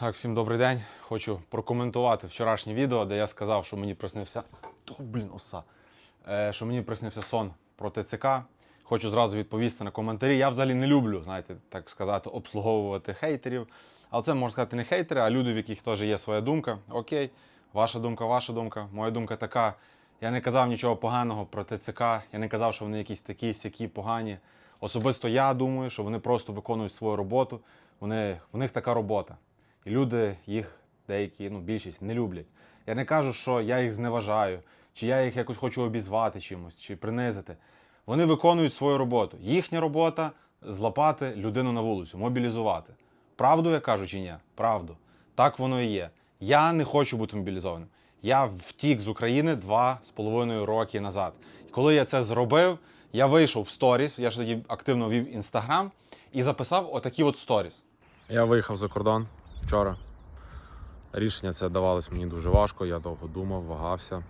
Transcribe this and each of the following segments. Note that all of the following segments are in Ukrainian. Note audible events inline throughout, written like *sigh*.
Так, всім добрий день. Хочу прокоментувати вчорашнє відео, де я сказав, що мені приснився. О, блін, оса. Е, що мені приснився сон про ТЦК. Хочу зразу відповісти на коментарі. Я взагалі не люблю, знаєте, так сказати, обслуговувати хейтерів. Але це можна сказати не хейтери, а люди, в яких теж є своя думка. Окей, ваша думка, ваша думка. Моя думка така. Я не казав нічого поганого про ТЦК. Я не казав, що вони якісь такі, сякі, погані. Особисто я думаю, що вони просто виконують свою роботу. Вони, в них така робота. І люди їх деякі, ну більшість не люблять. Я не кажу, що я їх зневажаю, чи я їх якось хочу обізвати чимось, чи принизити. Вони виконують свою роботу. Їхня робота злапати людину на вулицю, мобілізувати. Правду я кажу чи ні? Правду. Так воно і є. Я не хочу бути мобілізованим. Я втік з України два з половиною роки назад. І коли я це зробив, я вийшов в сторіс, я ж тоді активно вів інстаграм і записав отакі от сторіс. Я виїхав за кордон вчора. Рішення це давалось мені дуже важко. Я довго думав, вагався,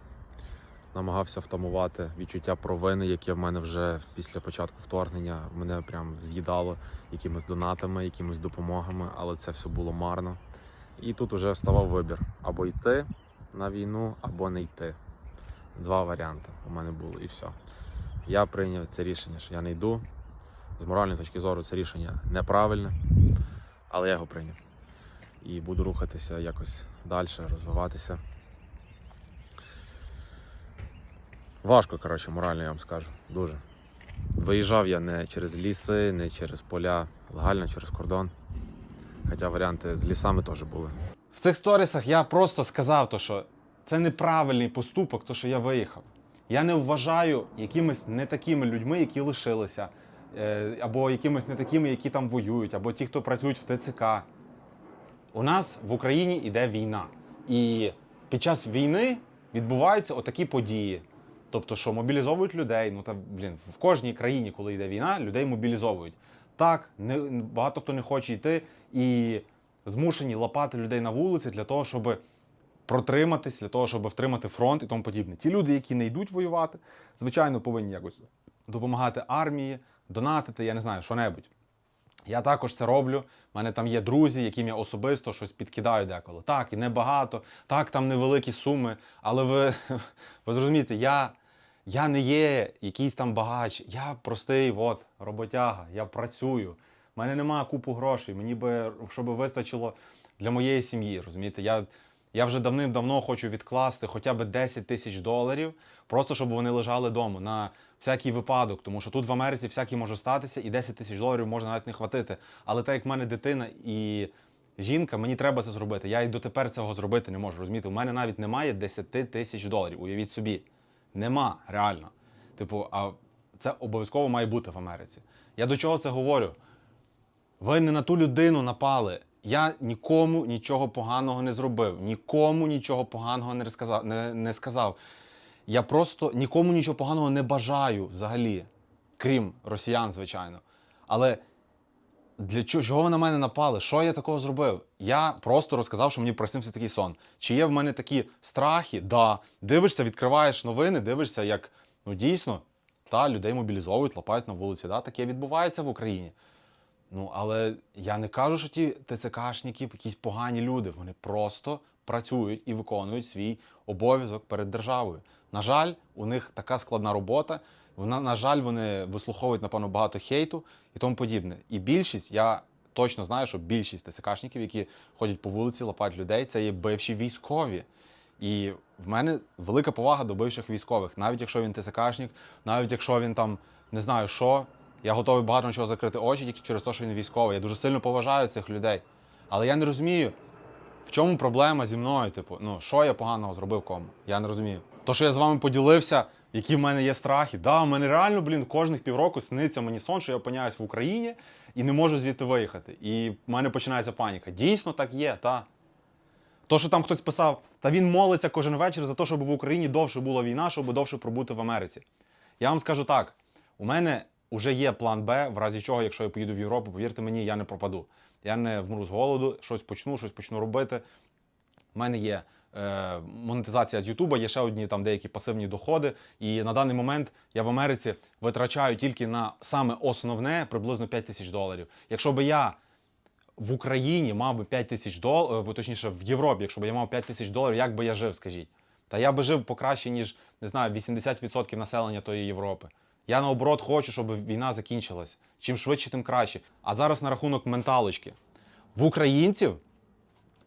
намагався втамувати відчуття провини, яке в мене вже після початку вторгнення мене прям з'їдало якимись донатами, якимись допомогами, але це все було марно. І тут вже ставав вибір: або йти на війну, або не йти. Два варіанти у мене було, і все. Я прийняв це рішення, що я не йду. З моральної точки зору це рішення неправильне, але я його прийняв і буду рухатися якось далі, розвиватися. Важко, коротше, морально, я вам скажу. Дуже. Виїжджав я не через ліси, не через поля, легально через кордон. Хоча варіанти з лісами теж були. В цих сторісах я просто сказав, то, що це неправильний поступок, то що я виїхав. Я не вважаю якимись не такими людьми, які лишилися, е, або якимись не такими, які там воюють, або ті, хто працюють в ТЦК. У нас в Україні йде війна. І під час війни відбуваються отакі події. Тобто, що мобілізовують людей. Ну та блін, в кожній країні, коли йде війна, людей мобілізовують. Так, не, багато хто не хоче йти і змушені лапати людей на вулиці для того, щоб протриматись, для того, щоб втримати фронт і тому подібне. Ті люди, які не йдуть воювати, звичайно, повинні якось допомагати армії, донатити, я не знаю, що-небудь. Я також це роблю. У мене там є друзі, яким я особисто щось підкидаю деколи. Так, і небагато, так, там невеликі суми. Але ви, *laughs* ви зрозумієте, я, я не є якийсь там багач, я простий от, роботяга, я працюю. У мене немає купу грошей. Мені би, щоб вистачило для моєї сім'ї. Розумієте, я, я вже давним-давно хочу відкласти хоча б 10 тисяч доларів, просто щоб вони лежали вдома на всякий випадок, тому що тут в Америці всякий може статися, і 10 тисяч доларів може навіть не хватити. Але так як в мене дитина і жінка, мені треба це зробити. Я і дотепер цього зробити не можу. Розумієте, у мене навіть немає 10 тисяч доларів. Уявіть собі. Нема реально. Типу, а це обов'язково має бути в Америці. Я до чого це говорю? Ви не на ту людину напали. Я нікому нічого поганого не зробив, нікому нічого поганого не сказав. Не, не сказав. Я просто нікому нічого поганого не бажаю взагалі, крім росіян, звичайно. Але для чого, чого на мене напали? Що я такого зробив? Я просто розказав, що мені приснився такий сон. Чи є в мене такі страхи? Да. Дивишся, відкриваєш новини, дивишся, як ну дійсно та людей мобілізовують, лапають на вулиці. Да? Таке відбувається в Україні. Ну, але я не кажу, що ті ТЦКшники якісь погані люди. Вони просто працюють і виконують свій обов'язок перед державою. На жаль, у них така складна робота. Вона, на жаль, вони вислуховують, напевно, багато хейту і тому подібне. І більшість, я точно знаю, що більшість ТЦКшників, які ходять по вулиці, лапають людей, це є бивші військові. І в мене велика повага до бивших військових, навіть якщо він ТЦКшник, навіть якщо він там не знаю що, я готовий багато чого закрити очі тільки через те, що він військовий. Я дуже сильно поважаю цих людей. Але я не розумію, в чому проблема зі мною? Типу, ну що я поганого зробив кому? Я не розумію. То, що я з вами поділився, які в мене є страхи. Да, в мене реально, блін, кожних півроку сниться мені сон, що я опиняюсь в Україні і не можу звідти виїхати. І в мене починається паніка. Дійсно так є, та. То, що там хтось писав, та він молиться кожен вечір за те, щоб в Україні довше була війна, щоб довше пробути в Америці. Я вам скажу так: у мене вже є план Б, в разі чого, якщо я поїду в Європу, повірте мені, я не пропаду. Я не вмру з голоду, щось почну, щось почну робити. У мене є монетизація з Ютуба, є ще одні там деякі пасивні доходи. І на даний момент я в Америці витрачаю тільки на саме основне приблизно 5 тисяч доларів. Якщо би я в Україні мав би 5 тисяч доларів, точніше, в Європі, якщо б я мав 5 тисяч доларів, як би я жив, скажіть? Та я би жив покраще, ніж не знаю, 80% населення тої Європи. Я наоборот хочу, щоб війна закінчилась. Чим швидше, тим краще. А зараз на рахунок менталочки. В українців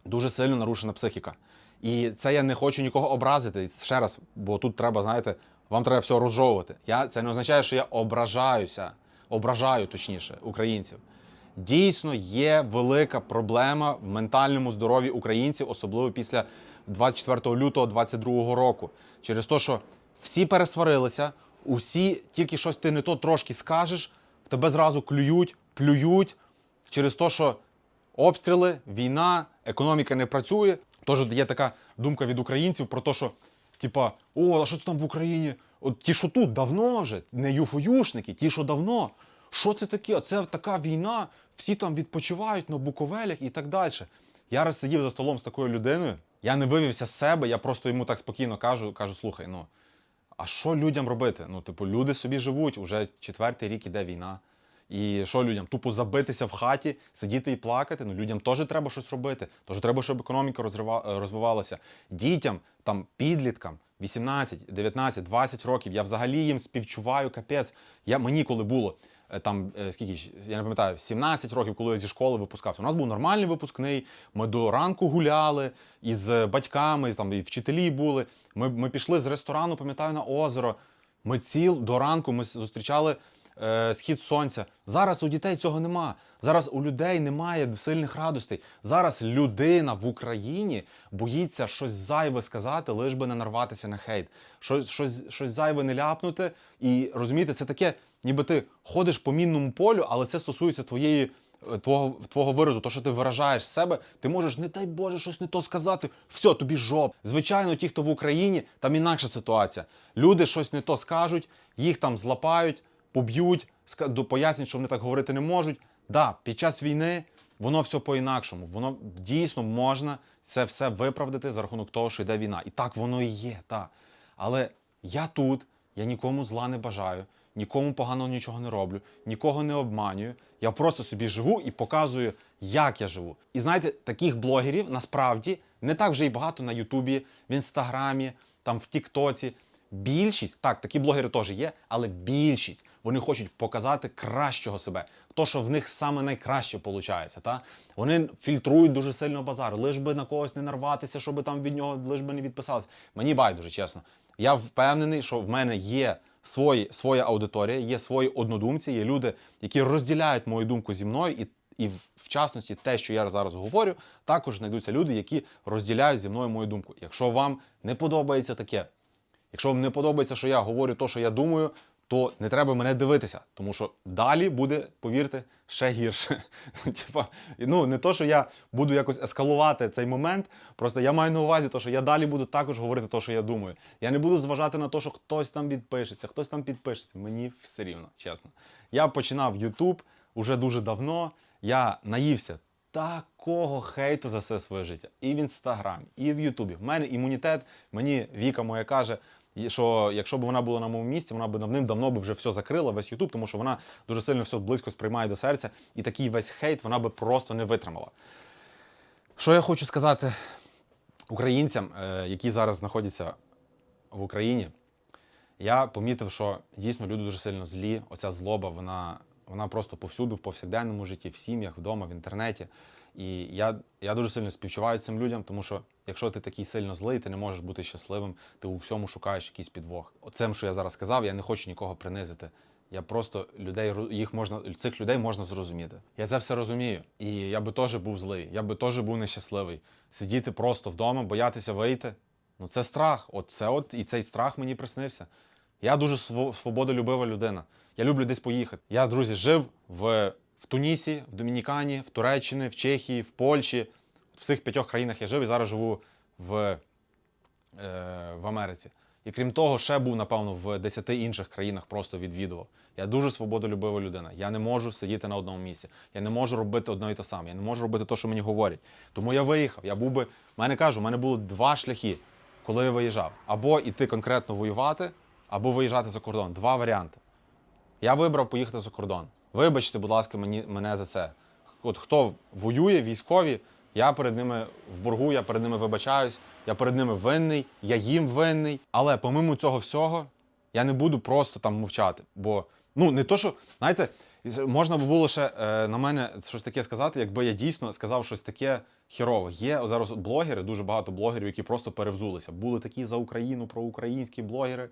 дуже сильно нарушена психіка. І це я не хочу нікого образити. Ще раз, бо тут треба, знаєте, вам треба все розжовувати. Я, це не означає, що я ображаюся, ображаю точніше українців. Дійсно є велика проблема в ментальному здоров'ї українців, особливо після 24 лютого 2022 року. Через те, що всі пересварилися, усі тільки щось ти не то трошки скажеш, тебе зразу клюють, плюють через те, що обстріли, війна, економіка не працює. Тож є така думка від українців про те, що типа, о, а що це там в Україні? От ті, що тут давно вже, не юфоюшники, ті, що давно. Що це таке? Це така війна, всі там відпочивають на буковелях і так далі. Я раз сидів за столом з такою людиною, я не вивівся з себе, я просто йому так спокійно кажу, кажу, слухай, ну а що людям робити? Ну, типу, люди собі живуть, уже четвертий рік іде війна. І що людям? Тупо забитися в хаті, сидіти і плакати. Ну людям теж треба щось робити. Тож треба, щоб економіка е, розвивалася. Дітям, там, підліткам, 18, 19, 20 років. Я взагалі їм співчуваю капець. Я, мені коли було е, там е, скільки я не пам'ятаю, 17 років, коли я зі школи випускався. У нас був нормальний випускний. Ми до ранку гуляли із батьками, там і вчителі були. Ми, ми пішли з ресторану, пам'ятаю, на озеро. Ми ціл до ранку ми зустрічали е, схід сонця. Зараз у дітей цього нема. Зараз у людей немає сильних радостей. Зараз людина в Україні боїться щось зайве сказати, лиш би не нарватися на хейт. Щось, щось, щось зайве не ляпнути. І розумієте, це таке, ніби ти ходиш по мінному полю, але це стосується твоєї. е, Твого, твого виразу, то, що ти виражаєш себе, ти можеш, не дай Боже, щось не то сказати. Все, тобі жоп. Звичайно, ті, хто в Україні, там інакша ситуація. Люди щось не то скажуть, їх там злапають, поб'ють, пояснять, що вони так говорити не можуть. Да, під час війни воно все по-інакшому. Воно дійсно можна це все виправдати за рахунок того, що йде війна. І так воно і є, так. Але я тут, я нікому зла не бажаю, нікому поганого нічого не роблю, нікого не обманюю. Я просто собі живу і показую, як я живу. І знаєте, таких блогерів насправді не так вже й багато на Ютубі, в Інстаграмі, там в Тіктоці. Більшість, так, такі блогери теж є, але більшість вони хочуть показати кращого себе. То, що в них саме найкраще виходить. Та? Вони фільтрують дуже сильно базар, лиш би на когось не нарватися, щоб там від нього лиш би не відписалися. Мені байдуже, чесно. Я впевнений, що в мене є свої, своя аудиторія, є свої однодумці, є люди, які розділяють мою думку зі мною і. І в, частності те, що я зараз говорю, також знайдуться люди, які розділяють зі мною мою думку. Якщо вам не подобається таке, Якщо вам не подобається, що я говорю те, що я думаю, то не треба мене дивитися, тому що далі буде, повірте, ще гірше. *laughs* Типа, ну не то, що я буду якось ескалувати цей момент. Просто я маю на увазі, те, що я далі буду також говорити те, що я думаю. Я не буду зважати на те, що хтось там відпишеться, хтось там підпишеться. Мені все рівно, чесно. Я починав YouTube уже дуже давно. Я наївся такого хейту за все своє життя. І в інстаграмі, і в Ютубі. В мене імунітет. Мені Віка моя каже, що якщо б вона була на моєму місці, вона б давним-давно б вже все закрила, весь Ютуб, тому що вона дуже сильно все близько сприймає до серця, і такий весь хейт вона би просто не витримала. Що я хочу сказати українцям, е, які зараз знаходяться в Україні, я помітив, що дійсно люди дуже сильно злі. Оця злоба, вона, вона просто повсюду, в повсякденному житті, в сім'ях, вдома, в інтернеті. І я, я дуже сильно співчуваю цим людям, тому що якщо ти такий сильно злий, ти не можеш бути щасливим, ти у всьому шукаєш якийсь підвох. Оцим, що я зараз сказав, я не хочу нікого принизити. Я просто людей їх можна цих людей можна зрозуміти. Я це все розумію. І я би теж був злий, я би теж був нещасливий. Сидіти просто вдома, боятися вийти. Ну це страх. От це от і цей страх мені приснився. Я дуже сво- свободолюбива людина. Я люблю десь поїхати. Я, друзі, жив в, в Тунісі, в Домінікані, в Туреччині, в Чехії, в Польщі. В цих п'ятьох країнах я жив і зараз живу в, е, в Америці. І крім того, ще був, напевно, в 10 інших країнах просто відвідував. Я дуже свободолюбива людина. Я не можу сидіти на одному місці. Я не можу робити одно і те саме. Я не можу робити те, що мені говорять. Тому я виїхав. Я був би, мене кажу, в мене було два шляхи, коли я виїжджав. Або йти конкретно воювати, або виїжджати за кордон. Два варіанти. Я вибрав поїхати за кордон. Вибачте, будь ласка, мені, мене за це. от хто воює, військові, я перед ними в боргу, я перед ними вибачаюсь, я перед ними винний, я їм винний. Але помимо цього всього, я не буду просто там мовчати. Бо ну не то, що знаєте, можна би було ще е, на мене щось таке сказати, якби я дійсно сказав щось таке хірове. Є зараз блогери, дуже багато блогерів, які просто перевзулися. Були такі за Україну, проукраїнські блогери.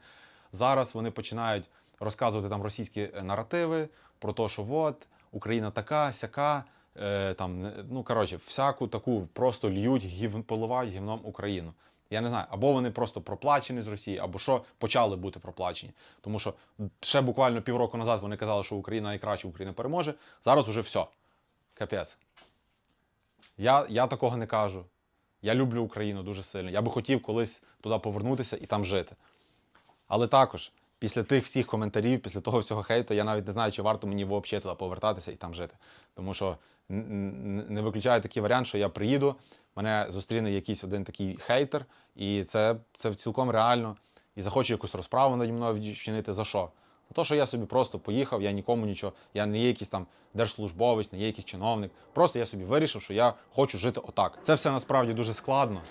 Зараз вони починають розказувати там російські е, наративи про те, що от Україна така, сяка. Е, там, ну коротше, всяку таку просто льють, гів, поливають гівном Україну. Я не знаю, або вони просто проплачені з Росії, або що почали бути проплачені. Тому що ще буквально півроку назад вони казали, що Україна найкраща, Україна переможе. Зараз уже все. Капець. Я, я такого не кажу. Я люблю Україну дуже сильно. Я би хотів колись туди повернутися і там жити. Але також, після тих всіх коментарів, після того всього хейту, я навіть не знаю, чи варто мені взагалі туди повертатися і там жити. Тому що не виключаю такий варіант, що я приїду, мене зустріне якийсь один такий хейтер, і це, це цілком реально. І захоче якусь розправу наді мною вчинити. За що? За те, що я собі просто поїхав, я нікому нічого, я не є якийсь там держслужбовець, не є якийсь чиновник. Просто я собі вирішив, що я хочу жити отак. Це все насправді дуже складно.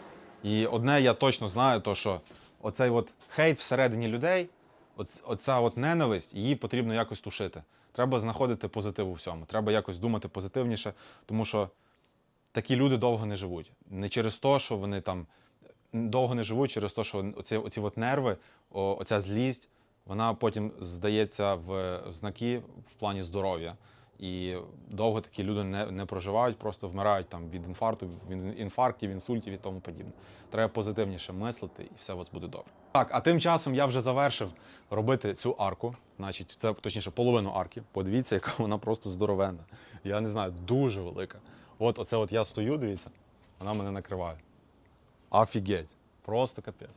І одне я точно знаю, то що оцей от хейт всередині людей, оц- оця от ненависть, її потрібно якось тушити. Треба знаходити позитив у всьому. Треба якось думати позитивніше, тому що такі люди довго не живуть. Не через те, що вони там довго не живуть, через те, що оці, оці от нерви, оця злість, вона потім здається в знаки в плані здоров'я. І довго такі люди не, не проживають, просто вмирають там від інфаркту, від інфарктів, інсультів і тому подібне. Треба позитивніше мислити, і все у вас буде добре. Так, а тим часом я вже завершив робити цю арку. Значить, це точніше половину арки. Подивіться, яка вона просто здоровенна. Я не знаю, дуже велика. От оце от я стою, дивіться, вона мене накриває. Офігеть. Просто капець.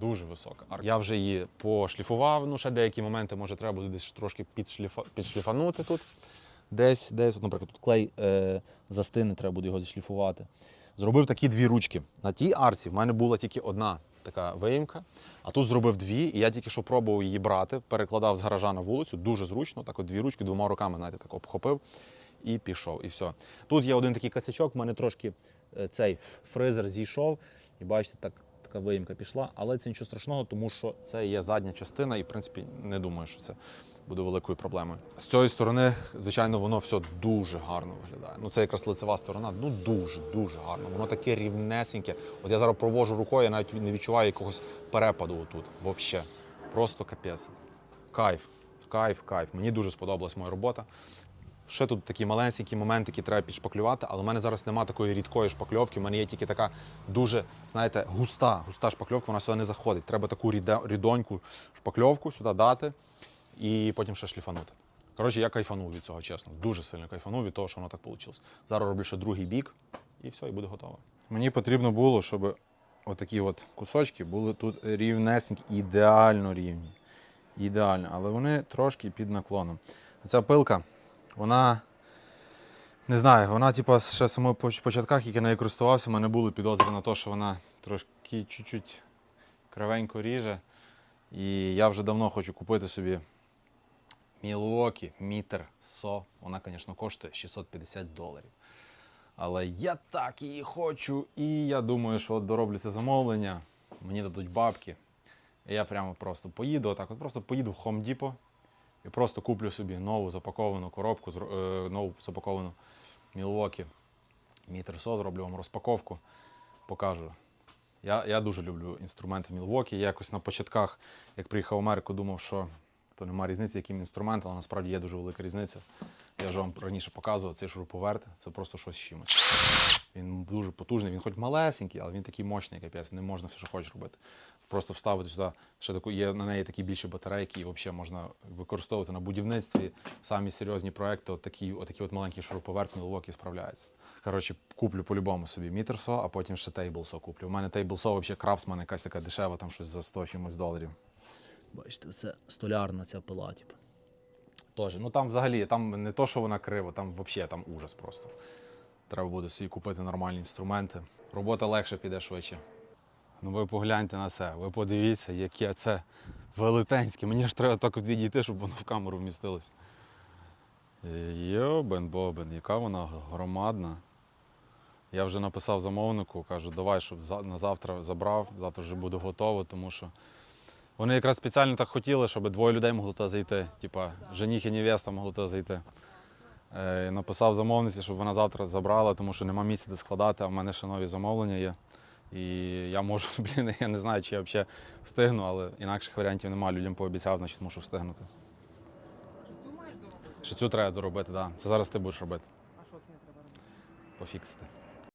Дуже висока. арка. Я вже її пошліфував. Ну, ще деякі моменти, може, треба буде десь трошки підшліфа... підшліфанути тут. Десь, десь, от, наприклад, тут клей е, застине, треба буде його зашліфувати. Зробив такі дві ручки. На тій арці в мене була тільки одна така виїмка, а тут зробив дві, і я тільки що пробував її брати, перекладав з гаража на вулицю, дуже зручно. Так от дві ручки двома руками, знаєте, так обхопив і пішов. І все. Тут є один такий косячок, в мене трошки е, цей фризер зійшов, і бачите, так, така виїмка пішла, але це нічого страшного, тому що це є задня частина, і в принципі не думаю, що це буде великою проблемою. З цієї сторони, звичайно, воно все дуже гарно виглядає. Ну це якраз лицева сторона, ну дуже, дуже гарно. Воно таке рівнесеньке. От я зараз провожу рукою, я навіть не відчуваю якогось перепаду отут. Взагалі. Просто капець. Кайф, кайф, кайф. Мені дуже сподобалась моя робота. Ще тут такі маленькі моменти, які треба підшпаклювати, але в мене зараз немає такої рідкої шпакльовки. У мене є тільки така дуже, знаєте, густа, густа шпакльовка, вона сюди не заходить. Треба таку рідоньку шпакльовку сюди дати і потім ще шліфанути. Коротше, я кайфанув від цього, чесно. Дуже сильно кайфанув від того, що воно так вийшло. Зараз роблю ще другий бік, і все, і буде готово. Мені потрібно було, щоб отакі от кусочки були тут рівнесенькі, ідеально рівні. Ідеально, але вони трошки під наклоном. Ця пилка, вона. Не знаю, вона, типу, ще з самого початках, як я нею користувався, в мене були підозри на те, що вона трошки чуть-чуть кривенько ріже. І я вже давно хочу купити собі Milwaukee Meter So. Вона, звісно, коштує 650 доларів. Але я так її хочу. І я думаю, що от дороблю це замовлення, мені дадуть бабки. І я прямо просто поїду, отак, от просто поїду в Home Depot і просто куплю собі нову запаковану коробку, е, нову запаковану Meter So, зроблю вам розпаковку, покажу. Я, я дуже люблю інструменти Milwaukee. Я якось на початках, як приїхав в Америку, думав, що то немає різниці, яким інструмент, але насправді є дуже велика різниця. Я вже вам раніше показував цей шуруповерт, це просто щось з чимось. Він дуже потужний, він хоч малесенький, але він такий мощний, капець, не можна все, що хочеш робити. Просто вставити сюди ще таку, є на неї такі більші батарейки, і взагалі можна використовувати на будівництві. Самі серйозні проекти, от такі, от маленькі шуруповерт Milwaukee справляється. Коротше, куплю по-любому собі мітерсо, а потім ще тейблсо куплю. У мене тейблсо взагалі крафтсман якась така дешева, там щось за 100 чимось доларів. Бачите, це столярна ця пила, типу. Тоже. Ну там взагалі, там не то, що вона крива, там взагалі там ужас просто. Треба буде собі купити нормальні інструменти. Робота легше піде швидше. Ну ви погляньте на це, ви подивіться, яке це велетенське. Мені ж треба так відійти, щоб воно в камеру вмістилось. Йобен бобен, яка вона громадна. Я вже написав замовнику, кажу, давай, щоб на завтра забрав, завтра вже буде готово, тому що вони якраз спеціально так хотіли, щоб двоє людей могло туди зайти. Типа жених і невеста могли туди зайти. Е, написав замовниці, щоб вона завтра забрала, тому що нема місця де складати, а в мене ще нові замовлення є. І я можу, *laughs* блін, я не знаю, чи я взагалі встигну, але інакших варіантів немає. Людям пообіцяв, значить мушу встигнути. Шицю маєш доробити? Ще цю треба доробити, так. Да. Це зараз ти будеш робити, А що з нею треба робити? пофіксити.